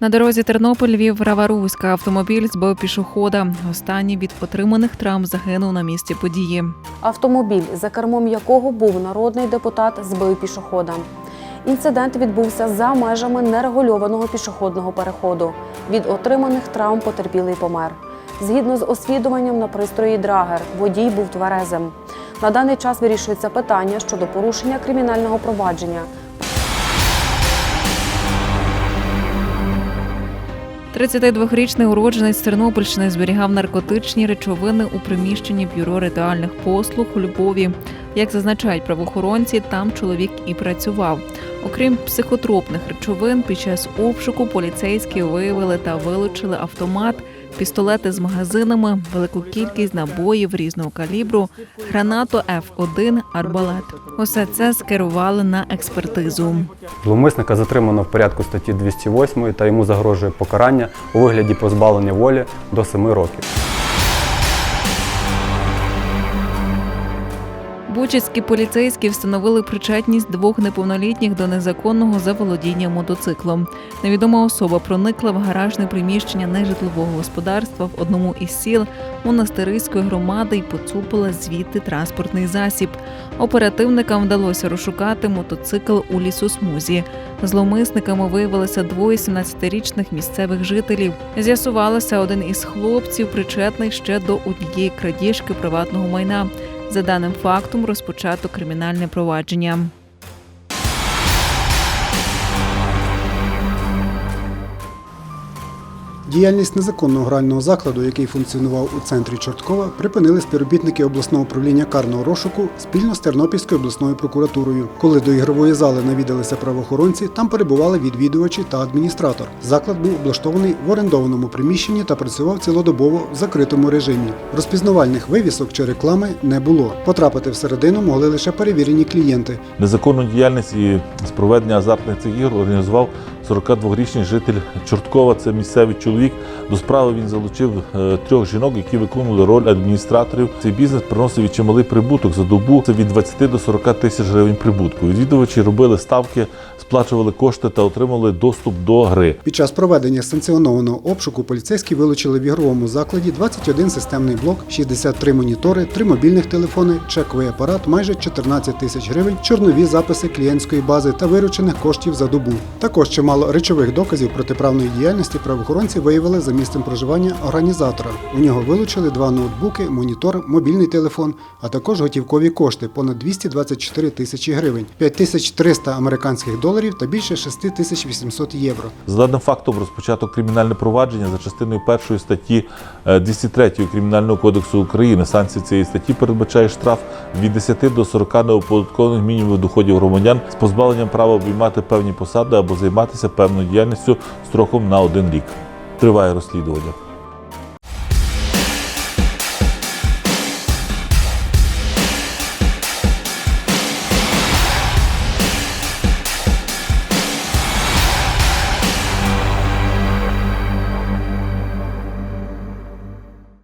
На дорозі Тернопіль Львів Раваруська автомобіль збив пішохода. Останній від отриманих травм загинув на місці події. Автомобіль, за кермом якого був народний депутат, збив пішохода. Інцидент відбувся за межами нерегульованого пішохідного переходу. Від отриманих травм потерпілий помер. Згідно з освідуванням на пристрої Драгер, водій був тверезим. На даний час вирішується питання щодо порушення кримінального провадження. 32-річний уродженець Тернопільщини зберігав наркотичні речовини у приміщенні бюро ритуальних послуг у Львові. Як зазначають правоохоронці, там чоловік і працював. Окрім психотропних речовин, під час обшуку поліцейські виявили та вилучили автомат, пістолети з магазинами, велику кількість набоїв різного калібру, гранату F1, арбалет. Усе це скерували на експертизу. Зловмисника затримано в порядку статті 208 та йому загрожує покарання у вигляді позбавлення волі до 7 років. Бучицькі поліцейські встановили причетність двох неповнолітніх до незаконного заволодіння мотоциклом. Невідома особа проникла в гаражне приміщення нежитлового господарства в одному із сіл монастириської громади і поцупила звідти транспортний засіб. Оперативникам вдалося розшукати мотоцикл у лісосмузі. Зловмисниками виявилися двоє 17-річних місцевих жителів. З'ясувалося, один із хлопців причетний ще до однієї крадіжки приватного майна. За даним фактом розпочато кримінальне провадження. Діяльність незаконного грального закладу, який функціонував у центрі Чорткова, припинили співробітники обласного управління карного розшуку спільно з Тернопільською обласною прокуратурою. Коли до ігрової зали навідалися правоохоронці, там перебували відвідувачі та адміністратор. Заклад був облаштований в орендованому приміщенні та працював цілодобово в закритому режимі. Розпізнавальних вивісок чи реклами не було. Потрапити всередину могли лише перевірені клієнти. Незаконну діяльність і з проведення азартних цих ігор організував 42-річний житель Чорткова. Це місцевий чоловік. До справи він залучив е, трьох жінок, які виконували роль адміністраторів. Цей бізнес приносив і чималий прибуток за добу. Це від 20 до 40 тисяч гривень прибутку. Відвідувачі робили ставки, сплачували кошти та отримали доступ до гри. Під час проведення санкціонованого обшуку поліцейські вилучили в ігровому закладі 21 системний блок, 63 монітори, 3 мобільних телефони, чековий апарат, майже 14 тисяч гривень, чорнові записи клієнтської бази та виручених коштів за добу. Також чимало речових доказів протиправної діяльності правоохоронці виявили за місцем проживання організатора. У нього вилучили два ноутбуки, монітор, мобільний телефон, а також готівкові кошти понад 224 тисячі гривень, 5300 американських доларів та більше 6800 євро. За фактом розпочато кримінальне провадження за частиною першої статті е, 203 Кримінального кодексу України. Санкція цієї статті передбачає штраф від 10 до 40 неоподаткованих мінімумів доходів громадян з позбавленням права обіймати певні посади або займатися певною діяльністю строком на один рік. Триває розслідування.